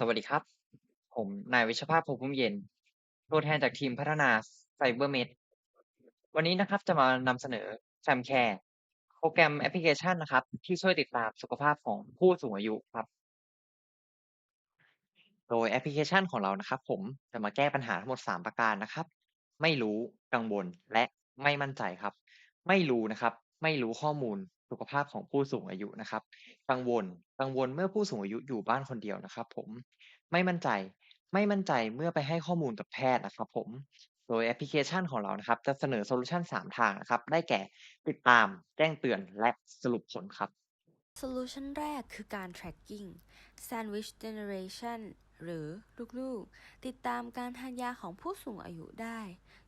สวัสดีครับ ผมนายวิชภาพพงษ์พุ่มเย็น ตัวแทนจากทีมพัฒนา CyberMed วันนี้นะครับจะมานำเสนอ FamCare โปรแกรมแอปพลิเคชันนะครับ ที่ช่วยติดตามสุขภาพของผู้สูงอายุครับ โดยแอปพลิเคชันของเรานะครับ ผมจะมาแก้ปัญหาทั้งหมด 3 ประการนะครับ ไม่รู้กังวลและไม่มั่นใจครับ ไม่รู้นะครับ ไม่รู้ข้อมูล สุขภาพของผู้สูงอายุนะครับ กังวล กังวลเมื่อผู้สูงอายุอยู่บ้านคนเดียวนะครับ ผม ไม่มั่นใจ ไม่มั่นใจเมื่อไปให้ข้อมูลกับแพทย์นะครับ ผม โดยแอปพลิเคชันของเรานะครับ จะเสนอโซลูชัน3ทางนะครับ ได้แก่ ติดตาม แจ้งเตือน และสรุปผลครับ โซลูชันแรกคือการ tracking sandwich generation หรือลูกๆ ติดตามการทานยาของผู้สูงอายุได้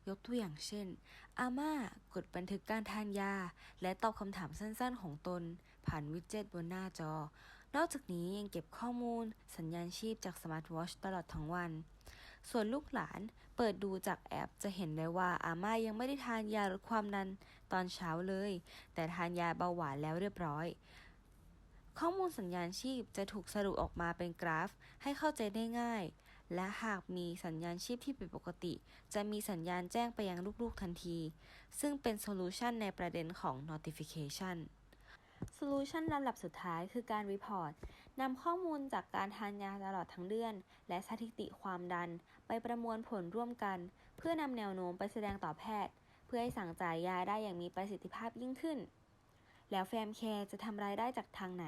ยกตัวอย่างเช่น อาม่ากดบันทึกการทานยา และตอบคำถามสั้นๆ ของตน ผ่านวิดเจ็ตบนหน้าจอ นอกจากนี้ยังเก็บข้อมูล สัญญาณชีพจากสมาร์ทวอชตลอดทั้งวัน ส่วนลูกหลานเปิดดูจากแอปจะเห็นได้ว่าอาม่ายังไม่ได้ทานยาลดความดันตอนเช้าเลย แต่ทานยาเบาหวานแล้วเรียบร้อย ข้อมูลสัญญาณชีพจะถูกสรุปออกมาเป็นกราฟ ให้เข้าใจได้ง่าย และหากมีสัญญาณชีพที่ผิดปกติ จะมีสัญญาณแจ้งไปยังลูกๆทันที ซึ่งเป็นโซลูชันในประเด็นของ notification โซลูชันลำดับสุดท้ายคือการ report นำข้อมูลจากการทานยาตลอดทั้งเดือน และสถิติความดันไปประมวลผลร่วมกัน เพื่อนำแนวโน้มไปแสดงต่อแพทย์ เพื่อให้สั่งจ่ายยาได้อย่างมีประสิทธิภาพยิ่งขึ้น แล้วแฟมแคร์จะทำรายได้จากทางไหน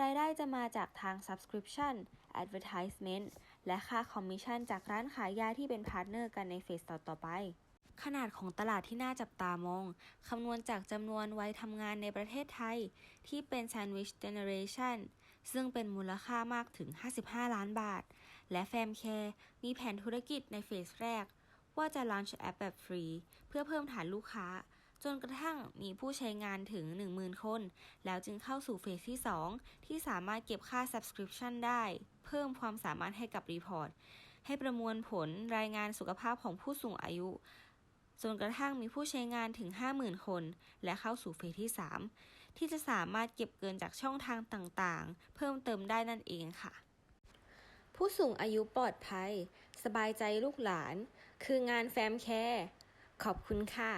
รายได้จะมาจากทาง subscription advertisement และค่าคอมมิชชั่นจากร้านขายยาที่เป็นพาร์ทเนอร์กันในเฟสต่อๆไปขนาดของตลาดที่น่าจับตามอง คำนวณจากจำนวนวัยทำงานในประเทศไทย ที่เป็น Sandwich Generation ซึ่งเป็นมูลค่ามากถึง 55 ล้านบาท และแฟมแคร์มีแผนธุรกิจในเฟสแรก ว่าจะ launch แอปแบบฟรี เพื่อเพิ่มฐานลูกค้า จนกระทั่งมีผู้ใช้งานถึง 10,000 คน แล้วจึงเข้าสู่เฟสที่ 2 ที่สามารถเก็บค่า subscription ได้ เพิ่มความสามารถให้กับรีพอร์ต ให้ประมวลผลรายงานสุขภาพของผู้สูงอายุ จนกระทั่งมีผู้ใช้งานถึง 50,000 คน และเข้าสู่เฟสที่ 3 ที่จะสามารถเก็บเกินจากช่องทางต่างๆ เพิ่มเติมได้นั่นเองค่ะผู้สูงอายุปลอดภัย สบายใจลูกหลาน คืองานแฟมแคร์ ขอบคุณค่ะ